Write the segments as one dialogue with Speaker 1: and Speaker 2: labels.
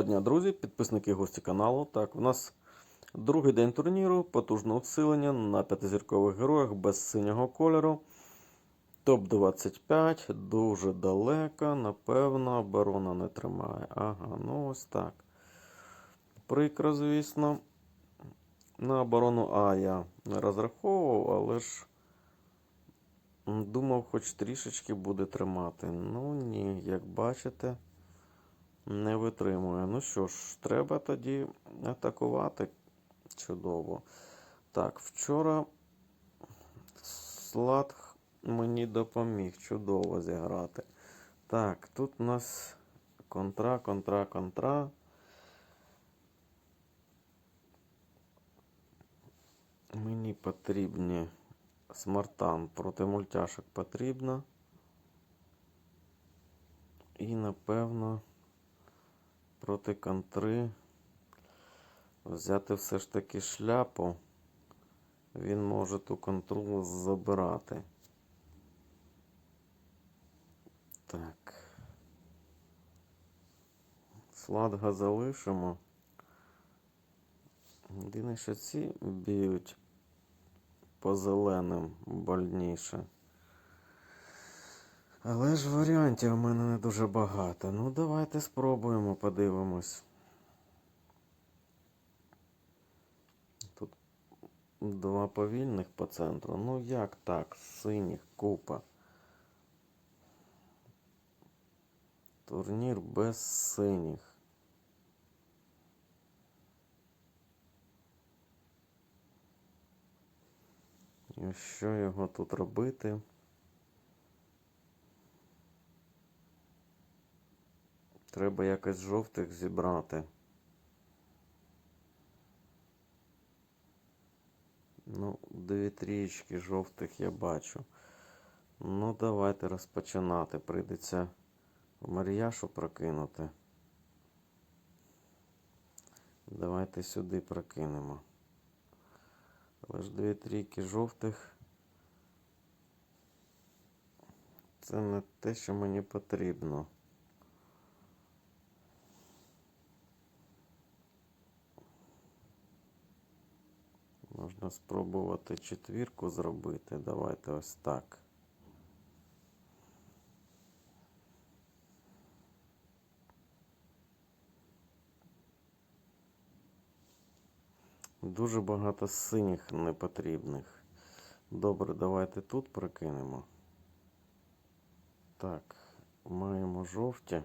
Speaker 1: Доброго дня, друзі, підписники гості каналу. Так, у нас другий день турніру, потужне усилення на п'ятизіркових героях без синього кольору. Топ-25, дуже далеко, напевно, оборона не тримає. Ага, ну ось так. Прикро, звісно. На оборону А я не розраховував, але ж думав, хоч трішечки буде тримати. Ну ні, як бачите. Не витримує. Ну що ж, треба тоді атакувати. Чудово. Так, вчора Слад мені допоміг чудово зіграти. Так, тут у нас контра, контра, контра. Мені потрібні смартан проти мультяшок потрібно. І напевно проти контри взяти все ж таки шляпу. Він може ту контру забирати. Так. Сладга залишимо. Єдине, що ці б'ють по зеленим больніше. Але ж варіантів у мене не дуже багато. Ну, давайте спробуємо, подивимось. Тут два повільних по центру. Ну як так? Синіх купа. Турнір без синіх. І що його тут робити? Треба якось жовтих зібрати. Ну, дві трієчки жовтих я бачу. Ну, давайте розпочинати. Прийдеться Мар'яшу прокинути. Давайте сюди прокинемо. Але ж дві трійки жовтих. Це не те, що мені потрібно. Можна спробувати четвірку зробити. Давайте ось так. Дуже багато синіх непотрібних. Добре, давайте тут прокинемо. Так, маємо жовті.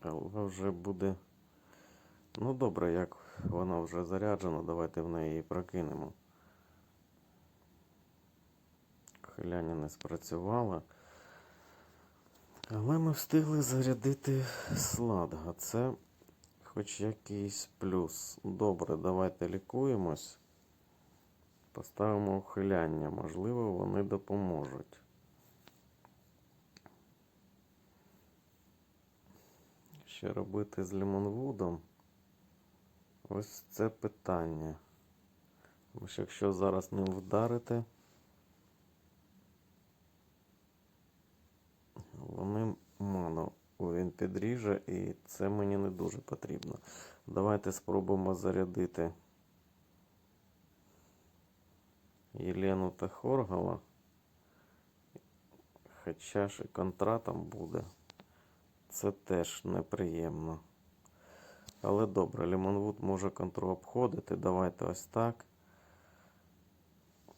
Speaker 1: Але вже буде. Ну добре, як вона вже заряджена, давайте в неї і прокинемо. Хиляння не спрацювало. Але ми встигли зарядити сладга. Це хоч якийсь плюс. Добре, давайте лікуємось. Поставимо ухиляння. Можливо, вони допоможуть. Що робити з Лімонвудом? Ось це питання. Тому що якщо зараз не вдарити, вони ману він підріже і це мені не дуже потрібно. Давайте спробуємо зарядити Єлену та Хоргала. Хоча ж і контра там буде. Це теж неприємно. Але добре, Лімонвуд може контру обходити. Давайте ось так.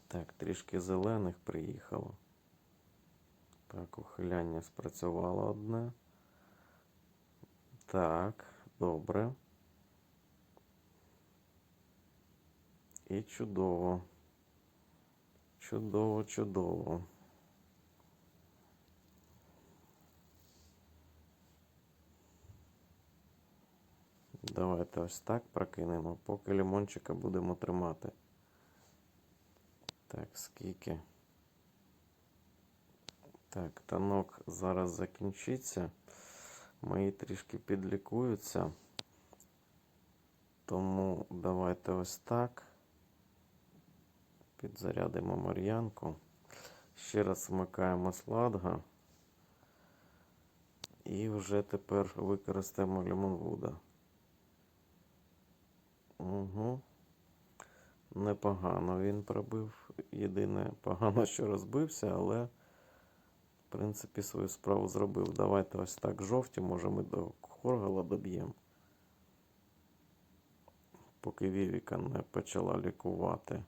Speaker 1: Так, трішки зелених приїхало. Так, ухиляння спрацювало одне. Так, добре. І чудово. Чудово, чудово. Давайте ось так прокинемо, поки лимончика будемо тримати. Так, скільки. Так, танок зараз закінчиться. Мої трішки підлікуються. Тому давайте ось так. Підзарядимо Мар'янку. Ще раз вмикаємо сладга. І вже тепер використаємо Лімонвуда. Угу. Непогано він пробив. Єдине погано, що розбився, але в принципі свою справу зробив. Давайте ось так жовті, може ми до Хоргала доб'ємо. Поки Вівіка не почала лікувати.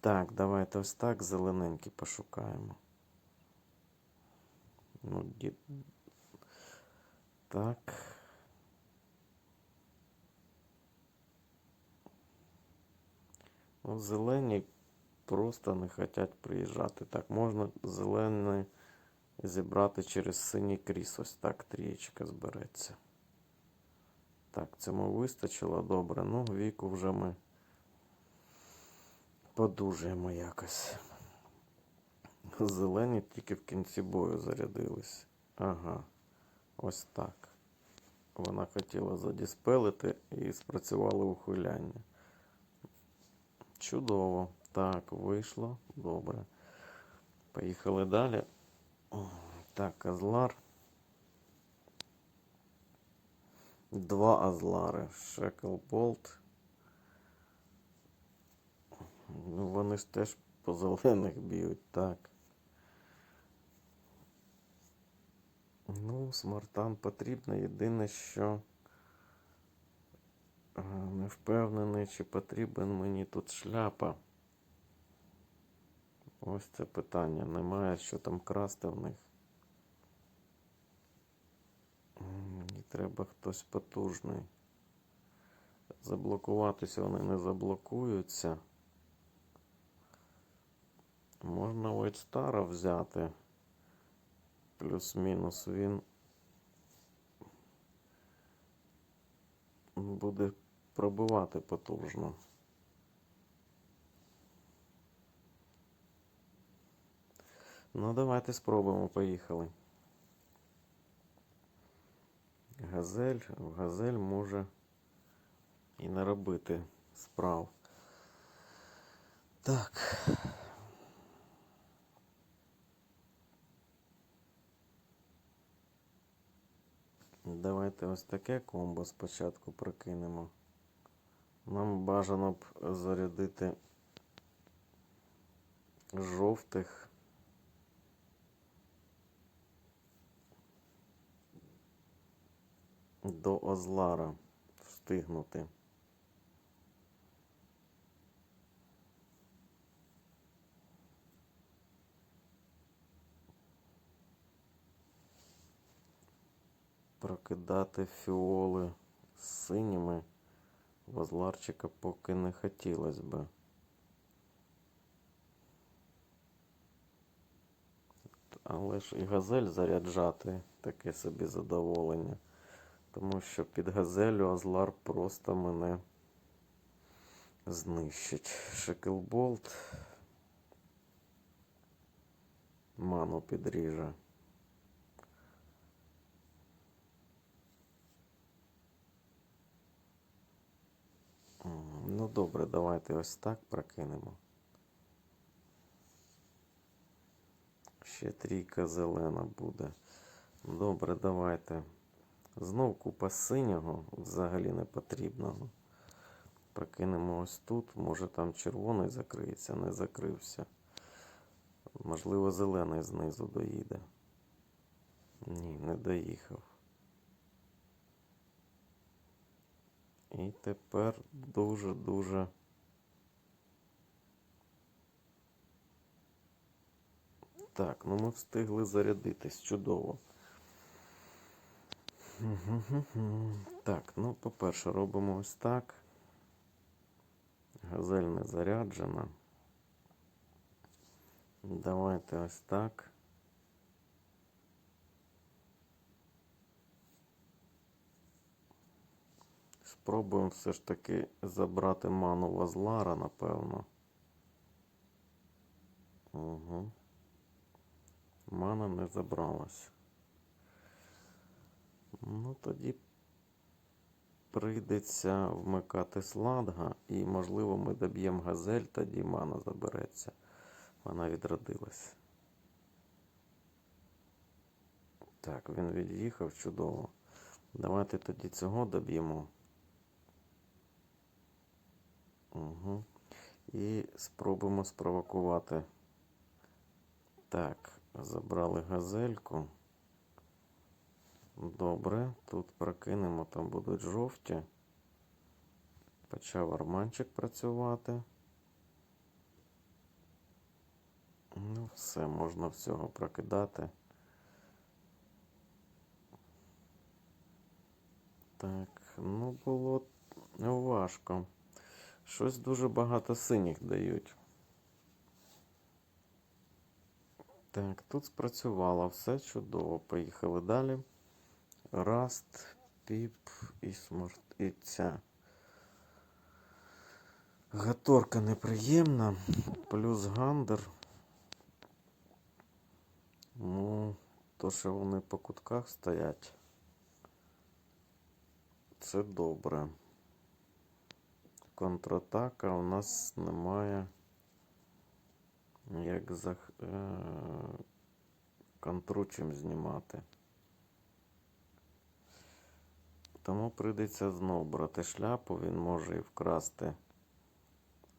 Speaker 1: Так, давайте ось так зелененький пошукаємо. Ну, ді... Так. Ну, зелені просто не хочуть приїжджати. Так, можна зелений зібрати через синій кріс. Ось так трієчка збереться. Так, цьому вистачило добре. Ну, віку вже ми подужаємо якось. Зелені тільки в кінці бою зарядились. Ага, ось так. Вона хотіла задіспелити і спрацювало ухиляння. Чудово. Так, вийшло. Добре. Поїхали далі. Так, Азлар. Два Азлари. Шеклболт. Ну, вони ж теж по зелених б'ють, так. Ну, смартан потрібно. Єдине, що не впевнений, чи потрібен мені тут шляпа. Ось це питання. Немає що там красти в них. Мені треба хтось потужний. Заблокуватися вони не заблокуються. Можна Вайтстара взяти. Плюс-мінус він буде пробивати потужно. Ну, давайте спробуємо, поїхали. Газель, газель може і не робити справ. Так. Давайте ось таке комбо спочатку прокинемо. Нам бажано б зарядити жовтих. До Озлара встигнути. Прокидати фіоли з синіми Возларчика поки не хотілося би. Але ж і газель заряджати таке собі задоволення. Тому що під газелю Азлар просто мене знищить. Шекелболт. Ману підріже. Ну добре, давайте ось так прокинемо. Ще трійка зелена буде. Добре, давайте. Знов купа синього взагалі не потрібного. Прокинемо ось тут. Може там червоний закриється, не закрився. Можливо, зелений знизу доїде. Ні, не доїхав. І тепер дуже-дуже. Так, ну ми встигли зарядитись. Чудово. Так, ну, по-перше, робимо ось так. Газель не заряджена. Давайте ось так. Спробуємо все ж таки забрати ману Вазлара, напевно. Угу. Мана не забралась. Ну, тоді прийдеться вмикати сладга, і, можливо, ми доб'ємо газель, тоді мана забереться. Вона відродилась. Так, він від'їхав чудово. Давайте тоді цього доб'ємо. Угу. І спробуємо спровокувати. Так, забрали газельку. Добре, тут прокинемо, там будуть жовті. Почав арманчик працювати. Ну, все, можна всього прокидати. Так, ну було важко. Щось дуже багато синіх дають. Так, тут спрацювало все чудово. Поїхали далі. Раст, піп і ця. Гаторка неприємна. Плюс гандер. Ну, то, що вони по кутках стоять. Це добре. Контратака у нас немає. Як за е, контру чим знімати. Тому прийдеться знову брати шляпу, він може і вкрасти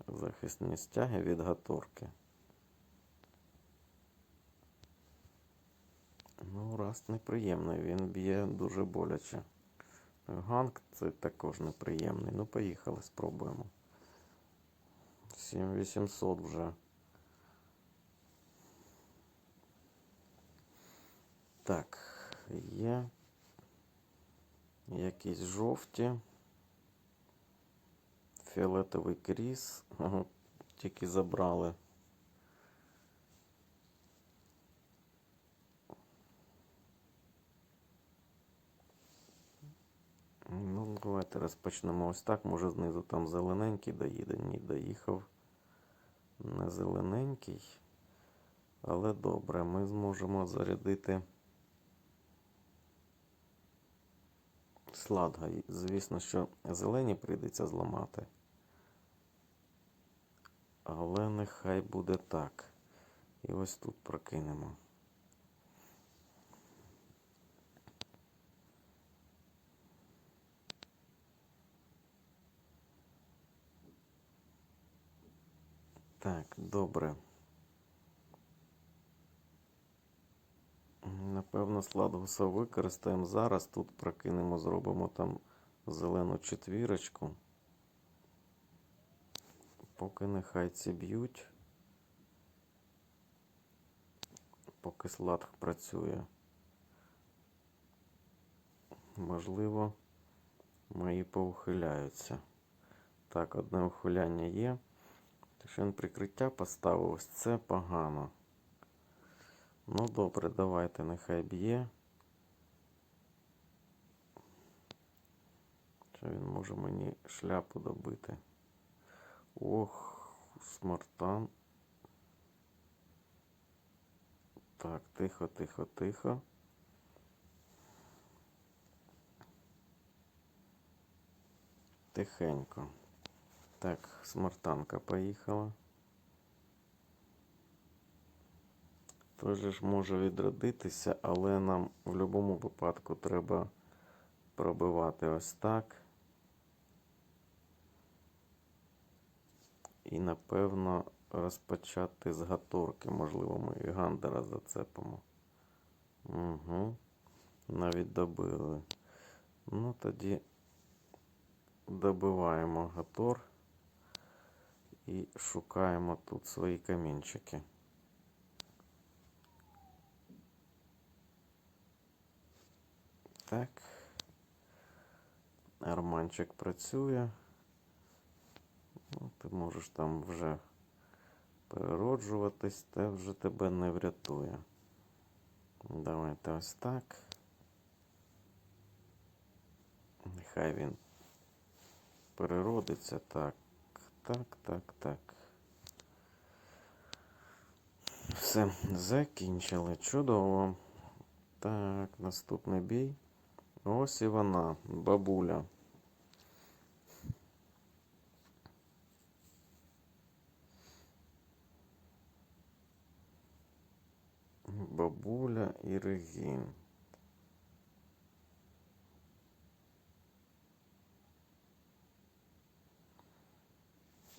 Speaker 1: захисні стяги від гаторки. Ну, раз неприємний, він б'є дуже боляче. Ганг це також неприємний. Ну, поїхали, спробуємо. 7800 вже. Так, є якісь жовті. Фіолетовий кріс. Тільки забрали. Ну, давайте розпочнемо ось так. Може знизу там зелененький доїде. Ні, доїхав не зелененький. Але добре, ми зможемо зарядити сладга. Звісно, що зелені прийдеться зламати. Але нехай буде так. І ось тут прокинемо. Так, добре. Напевно, сладгуса використаємо зараз. Тут прокинемо, зробимо там зелену четвірочку. Поки нехай ці б'ють. Поки сладг працює. Можливо, мої поухиляються. Так, одне ухиляння є. Якщо він прикриття поставив, ось це погано. Ну, добре, давайте, нехай б'є. Що він може мені шляпу добити? Ох, смартан. Так, тихо, тихо, тихо. Тихенько. Так, смартанка поїхала. Той же ж може відродитися, але нам в будь-якому випадку треба пробивати ось так. І, напевно, розпочати з гаторки. Можливо, ми і гандера зацепимо. Угу. Навіть добили. Ну, тоді добиваємо гатор і шукаємо тут свої камінчики. Так. Арманчик працює. Ну, Ти можеш там вже перероджуватись, це вже тебе не врятує. Давайте ось так. Нехай він переродиться. Так, так, так, так. Все, закінчили. Чудово. Так, наступний бій. Ось і вона, бабуля. Бабуля і Регін.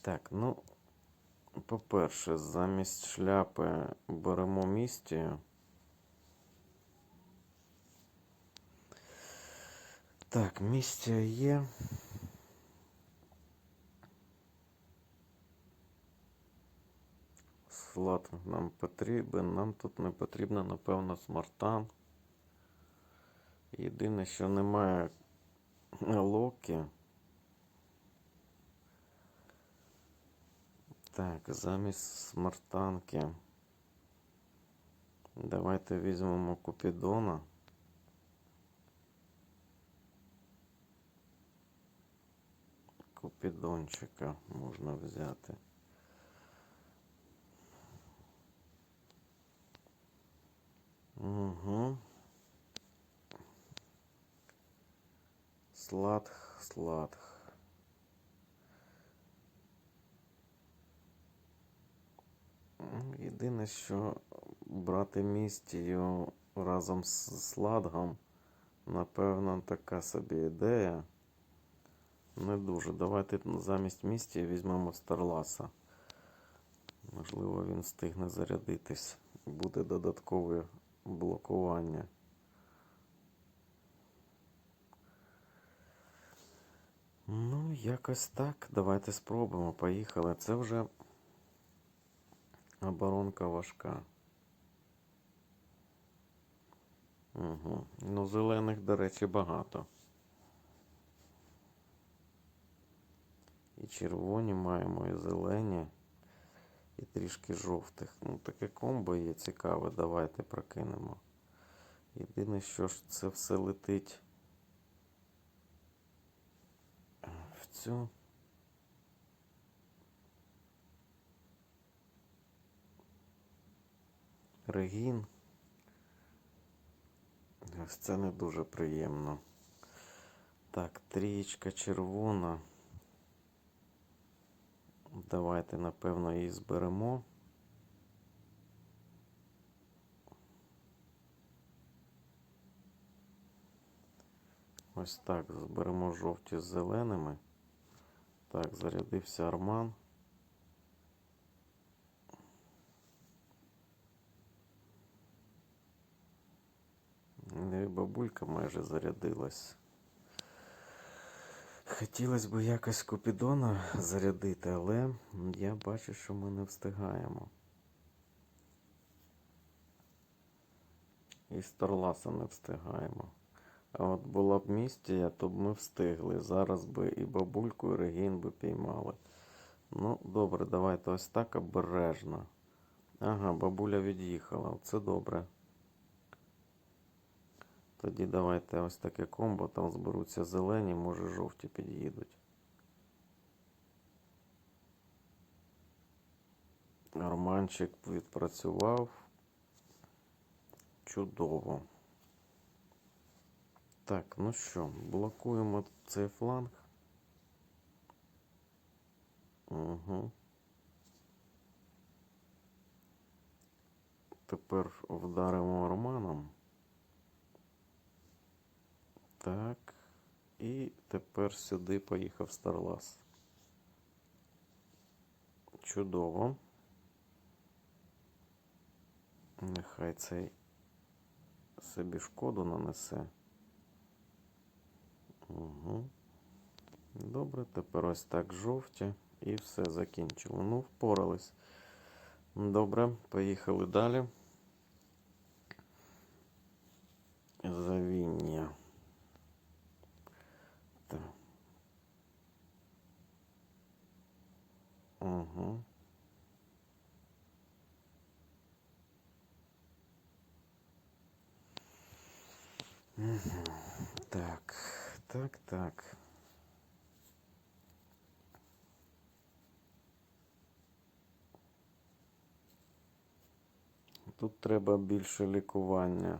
Speaker 1: Так, ну, по-перше, замість шляпи беремо містію. Так, містія є. Слад нам потрібен. Нам тут не потрібно, напевно, смартан. Єдине, що немає локі. Так, замість смартанки. Давайте візьмемо Купідона. Купідончика можна взяти. Угу. Сладх, сладх. Єдине, що брати містію разом з сладгом, напевно, така собі ідея. Не дуже. Давайте замість містії візьмемо Старласа. Можливо, він встигне зарядитись. Буде додаткове блокування. Ну, якось так. Давайте спробуємо. Поїхали. Це вже оборонка важка. Угу. Ну, зелених, до речі, багато. І червоні маємо, і зелені, і трішки жовтих. Ну, таке комбо є цікаве. Давайте прокинемо. Єдине, що ж це все летить в цю. Регін. Ось це не дуже приємно. Так, трієчка червона. Давайте, напевно, її зберемо. Ось так, зберемо жовті з зеленими. Так, зарядився Арман. Бабулька майже зарядилась. Хотілося б якось Купідона зарядити, але я бачу, що ми не встигаємо. І Старласа не встигаємо. А от була б містія, то б ми встигли. Зараз би і бабульку, і Регін би піймали. Ну, добре, давайте ось так обережно. Ага, бабуля від'їхала. Це добре. Тоді давайте ось таке комбо, там зберуться зелені, може жовті під'їдуть. Арманчик відпрацював. Чудово. Так, ну що, блокуємо цей фланг. Угу. Тепер вдаримо Арманом. Так. І тепер сюди поїхав Старлас. Чудово. Нехай цей собі шкоду нанесе. Угу. Добре, тепер ось так жовті. І все закінчили. Ну, впорались. Добре, поїхали далі. Завіння. Угу. Угу. Так, так, так. Тут треба більше лікування.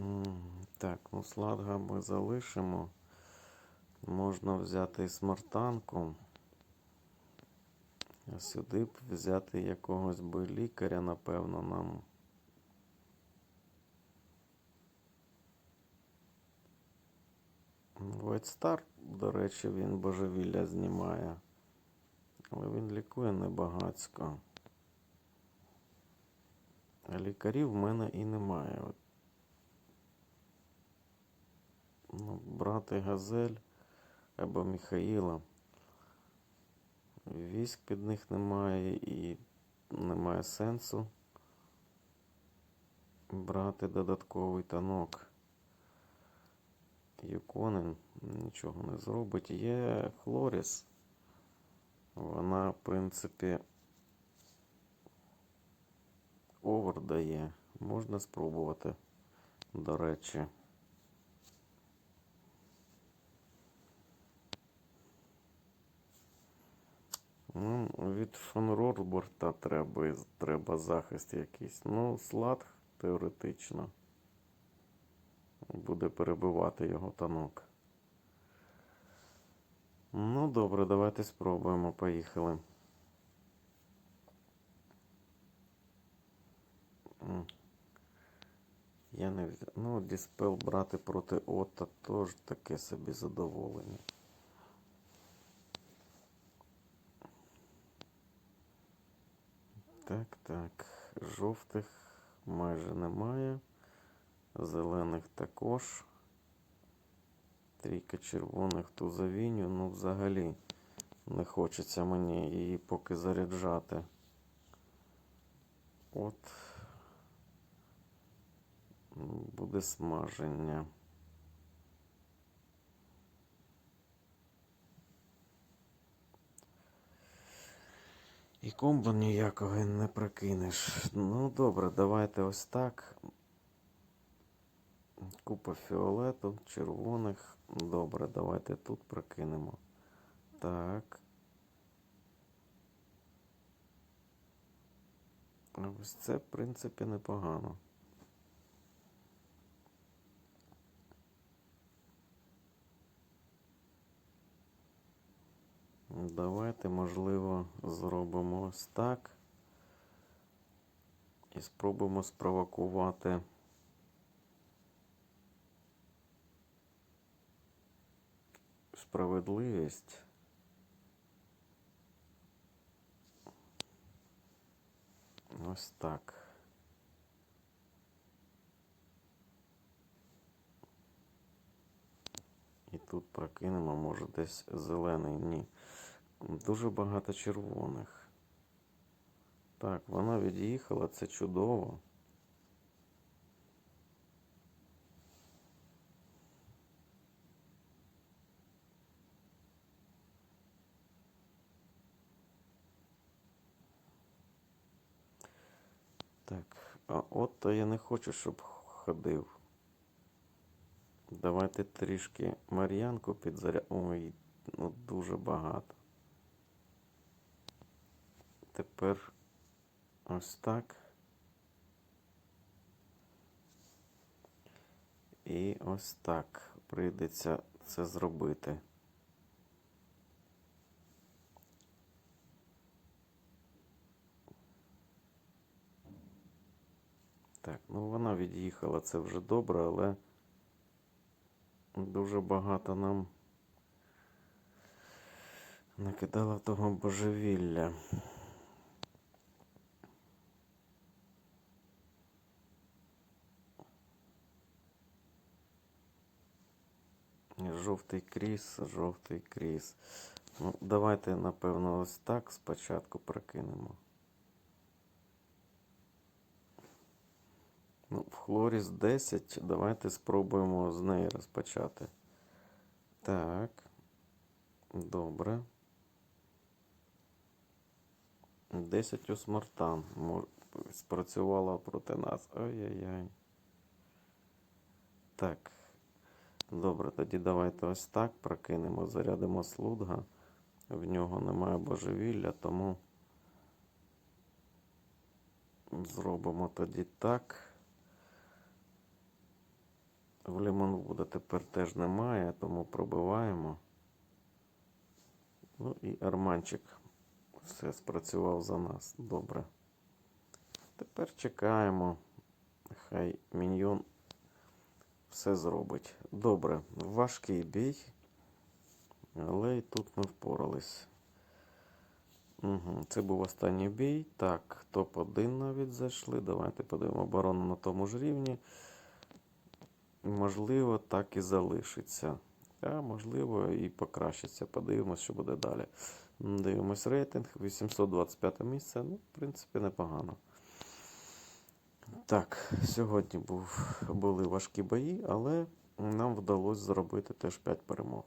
Speaker 1: М, Так, ну сладга ми залишимо. Можна взяти смартанку. А сюди б взяти якогось би лікаря, напевно, нам. Star, до речі, він божевілля знімає. Але він лікує небагацько. А лікарів в мене і немає. От. Ну, брати Газель або Міхаїла. Військ під них немає і немає сенсу брати додатковий танок. Юконен нічого не зробить. Є Хлоріс. Вона, в принципі, овер дає. Можна спробувати, до речі. Ну, від фон Рорборта треба, треба захист якийсь. Ну, слад теоретично буде перебивати його танок. Ну, добре, давайте спробуємо. Поїхали. Я не. Ну, Діспел брати проти Отта теж таке собі задоволення. Так, так. Жовтих майже немає. Зелених також. Трійка червоних ту завіню. Ну, взагалі не хочеться мені її поки заряджати. От буде смаження. І комбо ніякого не прокинеш. Ну, добре, давайте ось так. Купа фіолету, червоних. Добре, давайте тут прокинемо. Так. Ось це, в принципі, непогано. Давайте, можливо, зробимо ось так. І спробуємо спровокувати. Справедливість. Ось так. І тут прокинемо, може десь зелений. Ні. Дуже багато червоних. Так, вона від'їхала, це чудово. Так, а от то я не хочу, щоб ходив. Давайте трішки Мар'янку підзаря... Ой, ну дуже багато. Тепер ось так. І ось так прийдеться це зробити. Так, ну вона від'їхала, це вже добре, але дуже багато нам накидала того божевілля. Жовтий кріс, жовтий кріс. Ну, давайте, напевно, ось так спочатку прокинемо. Ну, в Хлоріс 10. Давайте спробуємо з неї розпочати. Так. Добре. 10 у смартан. Спрацювала проти нас. Ай-яй-яй. Так. Добре, тоді давайте ось так прокинемо, зарядимо слудга. В нього немає божевілля, тому зробимо тоді так. В Лімонвуда тепер теж немає, тому пробиваємо. Ну і Арманчик все спрацював за нас. Добре. Тепер чекаємо. Хай міньйон все зробить. Добре, важкий бій. Але і тут ми впорались. Угу. Це був останній бій. Так, топ-1 навіть зайшли. Давайте подивимо оборону на тому ж рівні. Можливо, так і залишиться. А можливо, і покращиться. Подивимось, що буде далі. Дивимось рейтинг. 825 місце. Ну, в принципі, непогано. Так, сьогодні був, були важкі бої, але нам вдалося зробити теж 5 перемог.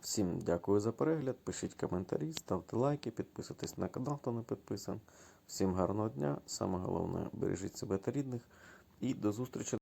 Speaker 1: Всім дякую за перегляд. Пишіть коментарі, ставте лайки, підписуйтесь на канал, хто не підписан. Всім гарного дня. Саме головне, бережіть себе та рідних. І до зустрічі.